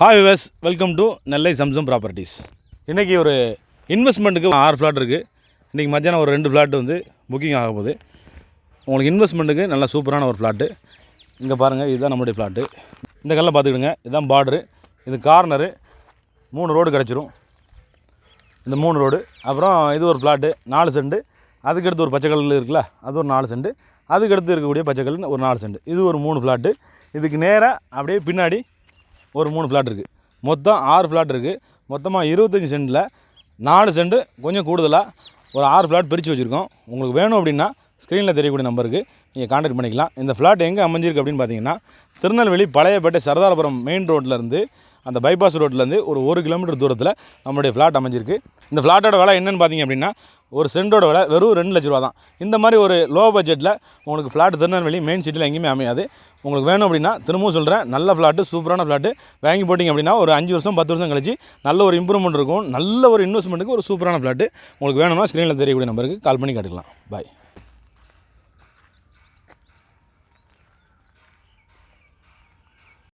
Hi viewers welcome to Nellai Samsam properties இன்றைக்கி ஒரு இன்வெஸ்ட்மெண்ட்டுக்கு ஆறு ஃப்ளாட் இருக்குது இன்றைக்கி மத்தியானம் ஒரு ரெண்டு ஃப்ளாட் வந்து புக்கிங் ஆக போகுது. உங்களுக்கு இன்வெஸ்ட்மெண்ட்டுக்கு நல்லா சூப்பரான ஒரு ஃப்ளாட்டு இங்கே பாருங்கள் இதுதான் நம்மளுடைய ஃப்ளாட்டு இந்த கல்லை பார்த்துக்கிடுங்க. இதுதான் பார்டரு இது கார்னரு மூணு ரோடு கிடச்சிரும். இந்த மூணு ரோடு அப்புறம் இது ஒரு ஃப்ளாட்டு நாலு செண்டு அதுக்கடுத்து ஒரு பச்சைக்கல் இருக்குல்ல அது ஒரு நாலு செண்டு அதுக்கடுத்து இருக்கக்கூடிய பச்சைக்கல் ஒரு நாலு செண்டு இது ஒரு மூணு ஃப்ளாட்டு இதுக்கு நேராக அப்படியே பின்னாடி ஒரு மூணு ஃப்ளாட் இருக்குது மொத்தம் ஆறு ஃப்ளாட் இருக்குது மொத்தமாக இருபத்தஞ்சி சென்டில் நாலு சென்ட் கொஞ்சம் கூடுதலாக ஒரு ஆறு ஃப்ளாட் பிரித்து வச்சுருக்கோம். உங்களுக்கு வேணும் அப்படின்னா ஸ்க்ரீனில் தெரியக்கூடிய நம்பருக்கு நீங்கள் காண்டாக்ட் பண்ணிக்கலாம். இந்த ஃப்ளாட் எங்கே அமைஞ்சிருக்கு அப்படின்னு பார்த்தீங்கன்னா திருநெல்வேலி பழையப்பேட்டை சரதாரபுரம் மெயின் ரோட்லேருந்து அந்த பைபாஸ் ரோட்லேருந்து ஒரு ஒரு கிலோமீட்டர் தூரத்தில் நம்மளுடைய ஃப்ளாட் அமைஞ்சிருக்கு. இந்த ஃப்ளாட்டோட விலை என்னென்னு பார்த்தீங்க அப்படின்னா ஒரு சென்டோட விலை வெறும் ரெண்டு லட்ச ரூபா தான் இந்த மாதிரி ஒரு லோ பட்ஜெட்டில் உங்களுக்கு ஃப்ளாட் திருநெல்வேலி மெயின் சிட்டியில் எங்கேயுமே அமையாது. உங்களுக்கு வேணும் அப்படின்னா திரும்பவும் சொல்கிறேன் நல்ல ஃப்ளாட்டு சூப்பரான ஃப்ளாட்டு வாங்கி போட்டிங்க அப்படின்னா ஒரு அஞ்சு வருஷம் பத்து வருஷம் கழிச்சு நல்ல ஒரு இம்ப்ரூவ்மெண்ட் இருக்கும். நல்ல ஒரு இன்வெஸ்ட்மெண்ட்டுக்கு ஒரு சூப்பரான ஃப்ளாட்டு உங்களுக்கு வேணும்னா ஸ்க்ரீனில் தெரியக்கூடிய நம்பருக்கு கால் பண்ணி கேட்டுக்கலாம். பாய்